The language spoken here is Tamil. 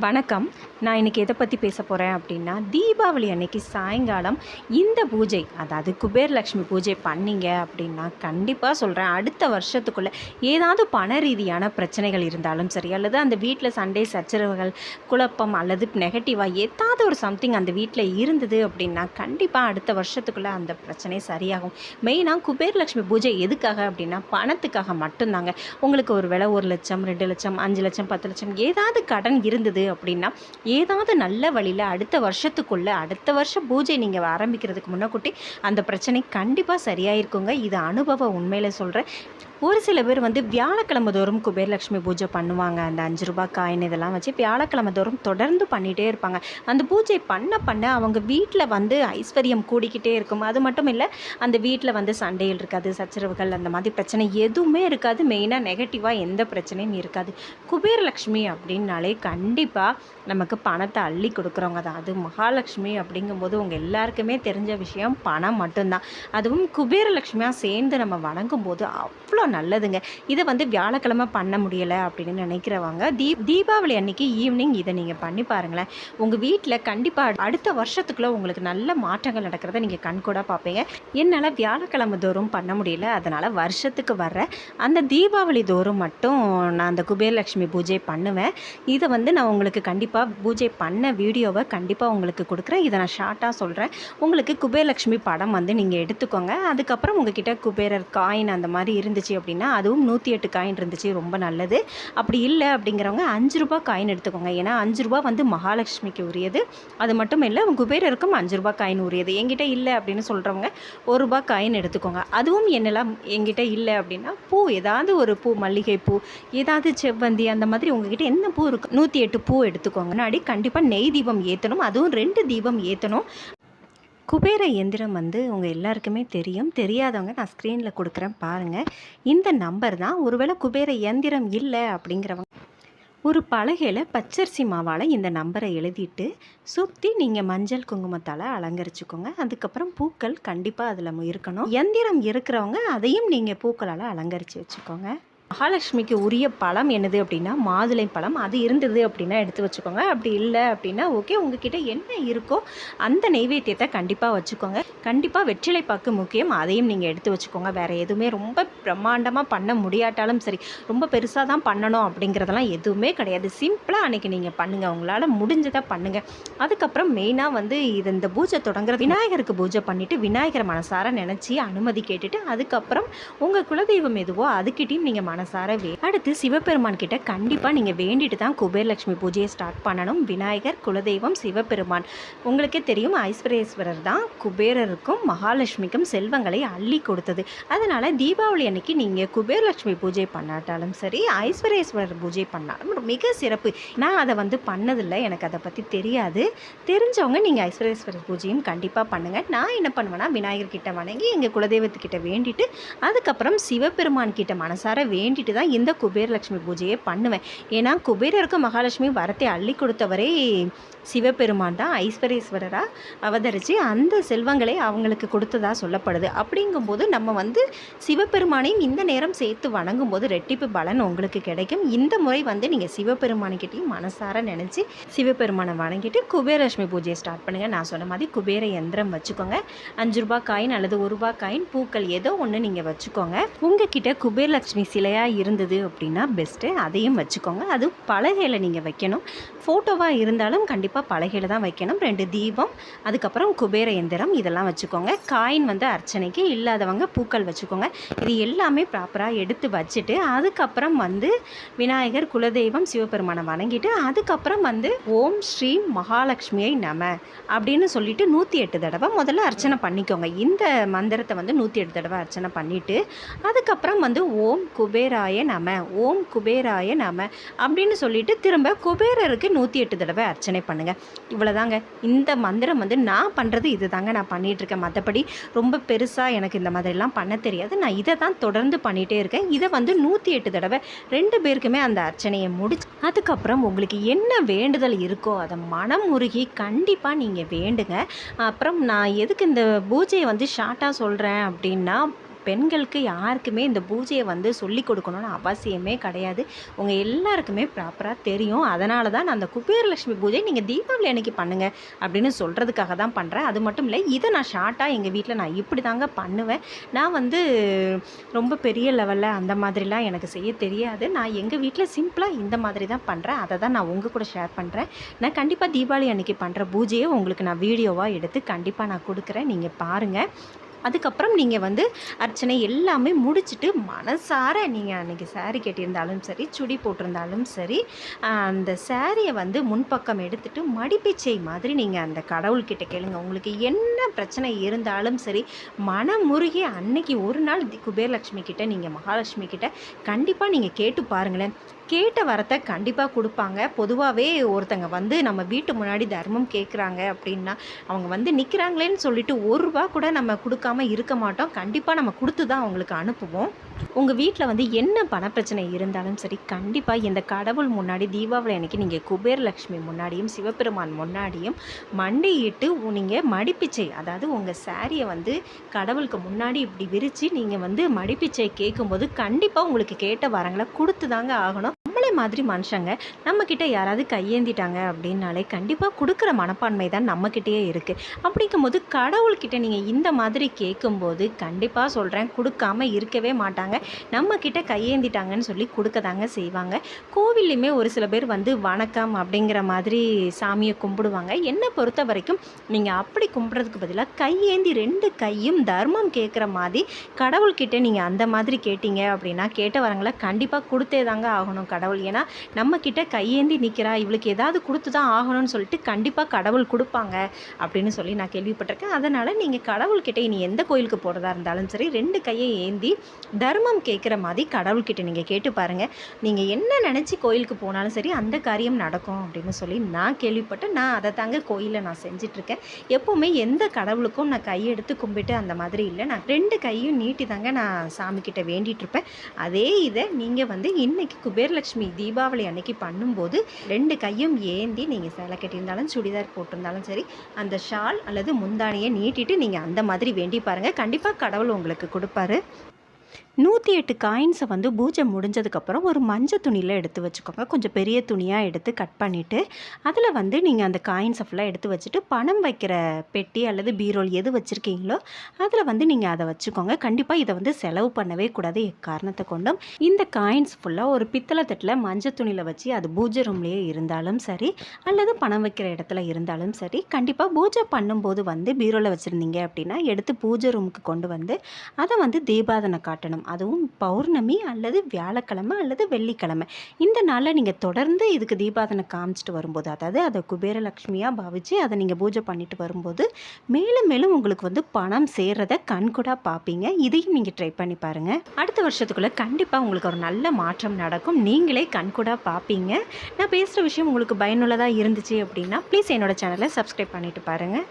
வணக்கம். நான் இன்றைக்கி எதை பற்றி பேச போகிறேன் அப்படின்னா தீபாவளி அன்னைக்கு சாயங்காலம் இந்த பூஜை அதாவது குபேரலக்ஷ்மி பூஜை பண்ணீங்க அப்படின்னா கண்டிப்பாக சொல்கிறேன் அடுத்த வருஷத்துக்குள்ளே ஏதாவது பண ரீதியான பிரச்சனைகள் இருந்தாலும் சரி அல்லது அந்த வீட்டில் சண்டை சச்சரவுகள் குழப்பம் அல்லது நெகட்டிவாக ஏதாவது ஒரு சம்திங் அந்த வீட்டில் இருந்தது அப்படின்னா கண்டிப்பாக அடுத்த வருஷத்துக்குள்ளே அந்த பிரச்சனை சரியாகும். மெயினாக குபேரலக்ஷ்மி பூஜை எதுக்காக அப்படின்னா பணத்துக்காக மட்டும்தாங்க. உங்களுக்கு ஒரு விலை ஒரு லட்சம் ரெண்டு லட்சம் அஞ்சு லட்சம் பத்து லட்சம் ஏதாவது கடன் இருந்தது அப்படின்னா ஏதாவது நல்ல வழியில் அடுத்த வருஷத்துக்குள்ளே அடுத்த வருஷம் பூஜை நீங்கள் ஆரம்பிக்கிறதுக்கு முன்னக்கூட்டி அந்த பிரச்சனை கண்டிப்பாக சரியாயிருக்குங்க. இது அனுபவ உண்மையில் சொல்கிறேன் ஒரு சில பேர் வந்து வியாழக்கிழமை தோறும் குபேரலட்சுமி பூஜை பண்ணுவாங்க. அந்த அஞ்சு ரூபாய் காயின் இதெல்லாம் வச்சு வியாழக்கிழமை தோறும் தொடர்ந்து பண்ணிகிட்டே இருப்பாங்க. அந்த பூஜை பண்ண பண்ண அவங்க வீட்டில் வந்து ஐஸ்வர்யம் கூடிக்கிட்டே இருக்கும். அது மட்டும் இல்லை அந்த வீட்டில் வந்து சண்டைகள் இருக்காது சச்சரவுகள் அந்த மாதிரி பிரச்சனை எதுவுமே இருக்காது. மெயினாக நெகட்டிவாக எந்த பிரச்சனையும் இருக்காது. குபேரலக்ஷ்மி அப்படின்னாலே கண்டிப்பாக நமக்கு பணத்தை அள்ளி கொடுக்குறவங்க தான். அது மகாலட்சுமி அப்படிங்கும்போது உங்கள் எல்லாருக்குமே தெரிஞ்ச விஷயம் பணம் மட்டும்தான். அதுவும் குபேரலட்சுமியாக சேர்ந்து நம்ம வணங்கும் போது அவ்வளோ நல்லதுங்க. இதை வந்து வியாழக்கிழமை பண்ண முடியலை அப்படின்னு நினைக்கிறவங்க தீப் தீபாவளி அன்னைக்கு ஈவினிங் இதை நீங்கள் பண்ணி பாருங்களேன். உங்கள் வீட்டில் கண்டிப்பாக அடுத்த வருஷத்துக்குள்ளே உங்களுக்கு நல்ல மாற்றங்கள் நடக்கிறத நீங்கள் கண்கூடாக பார்ப்பீங்க. என்னால் வியாழக்கிழமை தோறும் பண்ண முடியல அதனால் வருஷத்துக்கு வர்ற அந்த தீபாவளி தோறும் மட்டும் நான் அந்த குபேரலட்சுமி பூஜை பண்ணுவேன். இதை வந்து நான் உங்களுக்கு உங்களுக்கு கண்டிப்பாக பூஜை பண்ண வீடியோவை கண்டிப்பாக உங்களுக்கு கொடுக்குறேன். இதை நான் ஷார்ட்டாக சொல்கிறேன் உங்களுக்கு குபேரலட்சுமி படம் வந்து நீங்கள் எடுத்துக்கோங்க. அதுக்கப்புறம் உங்ககிட்ட குபேரர் காயின் அந்த மாதிரி இருந்துச்சு அப்படின்னா அதுவும் நூற்றி எட்டு காயின் இருந்துச்சு ரொம்ப நல்லது. அப்படி இல்லை அப்படிங்கிறவங்க அஞ்சு ரூபாய் காயின் எடுத்துக்கோங்க. ஏன்னா அஞ்சு ரூபா வந்து மகாலட்சுமிக்கு உரியது. அது மட்டும் இல்லை குபேரருக்கும் அஞ்சு ரூபாய் காயின் உரியது. என்கிட்ட இல்லை அப்படின்னு சொல்கிறவங்க ஒரு ரூபாய் காயின் எடுத்துக்கோங்க. அதுவும் என்னெல்லாம் எங்கிட்ட இல்லை அப்படின்னா பூ ஏதாவது ஒரு பூ மல்லிகை பூ ஏதாவது செவ்வந்தி அந்த மாதிரி உங்ககிட்ட என்ன பூ இருக்கு? நூற்றி எட்டு பூ எடுத்துக்கோங்க. முன்னாடி கண்டிப்பாக நெய் தீபம் ஏற்றணும் அதுவும் ரெண்டு தீபம் ஏற்றணும் குபேர இயந்திரம் வந்து உங்கள் எல்லாருக்குமே தெரியும். தெரியாதவங்க நான் ஸ்க்ரீனில் கொடுக்குறேன் பாருங்கள் இந்த நம்பர் தான் ஒருவேளை குபேர இயந்திரம் இல்லை அப்படிங்கிறவங்க. ஒரு பலகையில் பச்சரிசி மாவால் இந்த நம்பரை எழுதிட்டு சுற்றி நீங்கள் மஞ்சள் குங்குமத்தால் அலங்கரிச்சுக்கோங்க. அதுக்கப்புறம் பூக்கள் கண்டிப்பாக அதில் இருக்கணும். எந்திரம் இருக்கிறவங்க அதையும் நீங்கள் பூக்களால் அலங்கரித்து வச்சுக்கோங்க. மகாலட்சுமிக்கு உரிய பழம் என்னது அப்படின்னா மாதுளை பழம். அது இருந்தது அப்படின்னா எடுத்து வச்சுக்கோங்க. அப்படி இல்லை அப்படின்னா ஓகே உங்ககிட்ட என்ன இருக்கோ அந்த நெய்வேத்தியத்தை கண்டிப்பாக வச்சுக்கோங்க. கண்டிப்பாக வெற்றிலை பாக்கு முக்கியம். அதையும் நீங்கள் எடுத்து வச்சுக்கோங்க. வேறு எதுவுமே ரொம்ப பிரம்மாண்டமாக பண்ண முடியாட்டாலும் சரி ரொம்ப பெருசாக தான் பண்ணணும் அப்படிங்கிறதெல்லாம் எதுவுமே கிடையாது. சிம்பிளாக அன்றைக்கி நீங்கள் பண்ணுங்கள் உங்களால் முடிஞ்சதை பண்ணுங்கள் அதுக்கப்புறம் மெயினாக வந்து இது இந்த பூஜை தொடங்குற விநாயகருக்கு பூஜை பண்ணிவிட்டு விநாயகரை மனசார நினச்சி அனுமதி கேட்டுட்டு அதுக்கப்புறம் உங்கள் குலதெய்வம் எதுவோ அதுக்கிட்டையும் நீங்கள் மனசார வே அடுத்து சிவபெருமான் கிட்ட கண்டிப்பாக நீங்கள் வேண்டிட்டு தான் குபேரலட்சுமி பூஜையை ஸ்டார்ட் பண்ணணும். விநாயகர் குலதெய்வம் சிவபெருமான். உங்களுக்கே தெரியும் ஐஸ்வரேஸ்வரர் தான் குபேரருக்கும் மகாலட்சுமிக்கும் செல்வங்களை அள்ளி கொடுத்தது. அதனால் தீபாவளி அன்னைக்கு நீங்கள் குபேரலட்சுமி பூஜை பண்ணாட்டாலும் சரி ஐஸ்வரேஸ்வரர் பூஜை பண்ணாலும் மிக சிறப்பு. நான் அதை வந்து பண்ணதில்லை எனக்கு அதை பற்றி தெரியாது. தெரிஞ்சவங்க நீங்கள் ஐஸ்வரேஸ்வரர் பூஜையும் கண்டிப்பாக பண்ணுங்கள் நான் என்ன பண்ணுவேன்னா விநாயகர் கிட்ட வணங்கி எங்கள் குலதெய்வத்துக்கிட்ட வேண்டிட்டு அதுக்கப்புறம் சிவபெருமான் கிட்ட மனசார வேண்டிட்டு தான் இந்த குபேரலட்சுமி பூஜையை பண்ணுவேன். ஏன்னா குபேரருக்கு மகாலட்சுமி வரத்தை அள்ளி கொடுத்தவரே சிவபெருமான் தான் ஐஸ்வரேஸ்வரராக அவதரித்து அந்த செல்வங்களை அவங்களுக்கு கொடுத்ததாக சொல்லப்படுது. அப்படிங்கும்போது நம்ம வந்து சிவபெருமானையும் இந்த நேரம் சேர்த்து வணங்கும் போது ரெட்டிப்பு பலன் உங்களுக்கு கிடைக்கும். இந்த முறை வந்து நீங்கள் சிவபெருமானிக்கிட்டையும் மனசார நினச்சி சிவபெருமானை வணங்கிட்டு குபேரலட்சுமி பூஜையை ஸ்டார்ட் பண்ணுங்கள் நான் சொன்ன மாதிரி குபேர யந்திரம் வச்சுக்கோங்க. அஞ்சு ரூபாய் காயின் அல்லது ஒரு ரூபாய் காயின் பூக்கள் ஏதோ ஒன்று நீங்கள் வச்சுக்கோங்க. உங்ககிட்ட குபேரலட்சுமி சிலையாக இருந்தது அப்படின்னா பெஸ்ட்டு அதையும் வச்சுக்கோங்க. அது பலகையில் நீங்கள் வைக்கணும். ஃபோட்டோவாக இருந்தாலும் கண்டிப்பாக பலகையில் தான் வைக்கணும். ரெண்டு தீபம் அதுக்கப்புறம் குபேர எந்திரம் இதெல்லாம் வச்சுக்கோங்க. காயின் வந்து அர்ச்சனைக்கு இல்லாதவங்க பூக்கள் வச்சுக்கோங்க. இது எல்லாமே ப்ராப்பராக எடுத்து வச்சுட்டு அதுக்கப்புறம் வந்து விநாயகர் குலதெய்வம் சிவபெருமானை வணங்கிட்டு அதுக்கப்புறம் வந்து ஓம் ஸ்ரீ மகாலட்சுமியை நம அப்படின்னு சொல்லிட்டு நூற்றி எட்டு தடவை முதல்ல அர்ச்சனை பண்ணிக்கோங்க. இந்த மந்திரத்தை வந்து நூற்றி எட்டு தடவை அர்ச்சனை பண்ணிவிட்டு அதுக்கப்புறம் வந்து ஓம் குபேராய நம ஓம் குபேராய நம அப்படின்னு சொல்லிட்டு திரும்ப குபேரருக்கு நூற்றி எட்டு தடவை அர்ச்சனை பண்ணுங்கள் இவ்வளோதாங்க இந்த மந்திரம் வந்து நான் பண்ணுறது இது தாங்க நான் பண்ணிகிட்ருக்கேன் மற்றபடி ரொம்ப பெருசாக எனக்கு இந்த மாதிரிலாம் பண்ண தெரியாது. நான் இதை தான் தொடர்ந்து பண்ணிகிட்டே இருக்கேன். இதை வந்து நூற்றி எட்டு தடவை ரெண்டு பேருக்குமே அந்த அர்ச்சனையை முடிச்சு அதுக்கப்புறம் உங்களுக்கு என்ன வேண்டுதல் இருக்கோ அதை மனம் உருகி கண்டிப்பாக நீங்கள் வேண்டுங்க. அப்புறம் நான் எதுக்கு இந்த பூஜையை வந்து ஷார்ட்டாக சொல்கிறேன் அப்படின்னா பெண்களுக்கு யாருக்குமே இந்த பூஜையை வந்து சொல்லி கொடுக்கணும்னு அவசியமே கிடையாது. உங்கள் எல்லாருக்குமே ப்ராப்பராக தெரியும். அதனால தான் நான் அந்த குபேரலட்சுமி பூஜை நீங்கள் தீபாவளி அன்னைக்கு பண்ணுங்க அப்படின்னு சொல்கிறதுக்காக தான் பண்ணுறேன் அது மட்டும் இல்லை இதை நான் ஷார்ட்டாக எங்கள் வீட்டில் நான் இப்படி தாங்க பண்ணுவேன். நான் வந்து ரொம்ப பெரிய லெவலில் அந்த மாதிரிலாம் எனக்கு செய்ய தெரியாது. நான் எங்கள் வீட்டில் சிம்பிளாக இந்த மாதிரி தான் பண்ணுறேன் அதை தான் நான் உங்கள் கூட ஷேர் பண்ணுறேன் நான் கண்டிப்பாக தீபாவளி அன்னைக்கு பண்ணுற பூஜையை உங்களுக்கு நான் வீடியோவாக எடுத்து கண்டிப்பாக நான் கொடுக்குறேன். நீங்கள் பாருங்கள் அதுக்கப்புறம் நீங்கள் வந்து அர்ச்சனை எல்லாமே முடிச்சுட்டு மனசார நீங்கள் அன்றைக்கி சாரீ கட்டியிருந்தாலும் சரி சுடி போட்டிருந்தாலும் சரி அந்த சாரியை வந்து முன்பக்கம் எடுத்துகிட்டு மடிப்பிச்சை மாதிரி நீங்கள் அந்த கடவுள்கிட்ட கேளுங்க. உங்களுக்கு என்ன பிரச்சனை இருந்தாலும் சரி மனமுருகி அன்னைக்கு ஒரு நாள் தி- குபேரலட்சுமி கிட்ட நீங்கள் மகாலட்சுமி கிட்ட கண்டிப்பாக நீங்கள் கேட்டு பாருங்களேன். கேட்ட வரத்தை கண்டிப்பாக கொடுப்பாங்க. பொதுவாகவே ஒருத்தங்க வந்து நம்ம வீட்டு முன்னாடி தர்மம் கேட்குறாங்க அப்படின்னா அவங்க வந்து நிற்கிறாங்களேன்னு சொல்லிட்டு ஒரு ரூபா கூட நம்ம கொடுக்காம இருக்க மாட்டோம். கண்டிப்பாக நம்ம கொடுத்து தான் அவங்களுக்கு அனுப்புவோம். உங்கள் வீட்டில் வந்து என்ன பணப்பிரச்சனை இருந்தாலும் சரி கண்டிப்பாக இந்த கடவுள் முன்னாடி தீபாவளி அன்னைக்கு நீங்கள் குபேரலட்சுமி முன்னாடியும் சிவபெருமான் முன்னாடியும் மண்டியிட்டு நீங்கள் மடிப்பிச்சை அதாவது உங்கள் சாரியை வந்து கடவுளுக்கு முன்னாடி இப்படி விரித்து நீங்கள் வந்து மடிப்பிச்சை கேட்கும்போது கண்டிப்பாக உங்களுக்கு கேட்ட வரங்களை கொடுத்து தாங்க ஆகணும். மாதிரி மனுஷங்க நம்மக்கிட்ட யாராவது கையேந்திட்டாங்க அப்படின்னாலே கண்டிப்பாக கொடுக்குற மனப்பான்மை தான் நம்மக்கிட்டேயே இருக்குது அப்படிங்கும்போது கடவுள்கிட்ட நீங்கள் இந்த மாதிரி கேட்கும்போது கண்டிப்பாக சொல்கிறேன் கொடுக்காம இருக்கவே மாட்டாங்க. நம்மக்கிட்ட கையேந்திட்டாங்கன்னு சொல்லி கொடுக்க தாங்க செய்வாங்க. கோவில்லையுமே ஒரு சில பேர் வந்து வணக்கம் அப்படிங்கிற மாதிரி சாமியை கும்பிடுவாங்க. என்னை பொறுத்த வரைக்கும் நீங்கள் அப்படி கும்பிட்றதுக்கு பதிலாக கையேந்தி ரெண்டு கையும் தர்மம் கேட்குற மாதிரி கடவுள்கிட்ட நீங்கள் அந்த மாதிரி கேட்டீங்க அப்படின்னா கேட்ட வரங்களை கண்டிப்பாக கொடுத்தே தாங்க ஆகணும் கடவுள் ஏன்னா நம்மக்கிட்ட கையேந்தி நிற்கிறா இவளுக்கு ஏதாவது கொடுத்து தான் ஆகணும்னு சொல்லிட்டு கண்டிப்பாக கடவுள் கொடுப்பாங்க அப்படின்னு சொல்லி நான் கேள்விப்பட்டிருக்கேன். அதனால் நீங்கள் கடவுள்கிட்ட இனி எந்த கோயிலுக்கு போகிறதா இருந்தாலும் சரி ரெண்டு கையை ஏந்தி தர்மம் கேட்குற மாதிரி கடவுள்கிட்ட நீங்கள் கேட்டு பாருங்கள் நீங்கள் என்ன நினச்சி கோயிலுக்கு போனாலும் சரி அந்த காரியம் நடக்கும் அப்படின்னு சொல்லி நான் கேள்விப்பட்டேன். நான் அதை தாங்க கோயிலில் நான் செஞ்சிட்ருக்கேன். எப்போவுமே எந்த கடவுளுக்கும் நான் கையெடுத்து கும்பிட்டு அந்த மாதிரி இல்லை. நான் ரெண்டு கையும் நீட்டி தாங்க நான் சாமிக்கிட்ட வேண்டிகிட்ருப்பேன் இருப்பேன் அதே இதை நீங்கள் வந்து இன்றைக்கி குபேரலட்சுமி தீபாவளி அன்னைக்கு பண்ணும்போது ரெண்டு கையும் ஏந்தி நீங்கள் சேலை கட்டியிருந்தாலும் சுடிதார் போட்டிருந்தாலும் சரி அந்த ஷால் அல்லது முந்தானியை நீட்டிட்டு நீங்கள் அந்த மாதிரி வேண்டி பாருங்கள் கண்டிப்பாக கடவுள் உங்களுக்கு கொடுப்பாரு. நூற்றி எட்டு காயின்ஸை வந்து பூஜை முடிஞ்சதுக்கப்புறம் ஒரு மஞ்சள் துணியில் எடுத்து வச்சுக்கோங்க. கொஞ்சம் பெரிய துணியாக எடுத்து கட் பண்ணிவிட்டு அதில் வந்து நீங்கள் அந்த காயின்ஸை ஃபுல்லாக எடுத்து வச்சுட்டு பணம் வைக்கிற பெட்டி அல்லது பீரோல் எது வச்சுருக்கீங்களோ அதில் வந்து நீங்கள் அதை வச்சுக்கோங்க. கண்டிப்பாக இதை வந்து செலவு பண்ணவே கூடாது எக்காரணத்தை கொண்டும். இந்த காயின்ஸ் ஃபுல்லாக ஒரு பித்தளை தட்டில் மஞ்சள் துணியில் வச்சு அது பூஜை ரூம்லேயே இருந்தாலும் சரி அல்லது பணம் வைக்கிற இடத்துல இருந்தாலும் சரி கண்டிப்பாக பூஜை பண்ணும்போது வந்து பீரோவில் வச்சுருந்தீங்க அப்படின்னா எடுத்து பூஜை ரூமுக்கு கொண்டு வந்து அதை வந்து தீபாதனை காட்டணும். அதுவும் பௌர்ணமி அல்லது வியாழக்கிழமை அல்லது வெள்ளிக்கிழமை. இந்த நாளில் நீங்கள் தொடர்ந்து இதுக்கு தீபாதனை காமிச்சிட்டு வரும்போது அதாவது அதை குபேரலட்சுமியாக பாவிச்சு அதை நீங்கள் பூஜை பண்ணிட்டு வரும்போது மேலும் மேலும் உங்களுக்கு வந்து பணம் சேர்றத கண்கூடாக பார்ப்பீங்க இதையும் நீங்கள் ட்ரை பண்ணி பாருங்கள் அடுத்த வருஷத்துக்குள்ளே கண்டிப்பாக உங்களுக்கு ஒரு நல்ல மாற்றம் நடக்கும். நீங்களே கண்கூடாக பார்ப்பீங்க நான் பேசுகிற விஷயம் உங்களுக்கு பயனுள்ளதாக இருந்துச்சு அப்படின்னா ப்ளீஸ் என்னோட சேனலை சப்ஸ்கிரைப் பண்ணிட்டு பாருங்கள்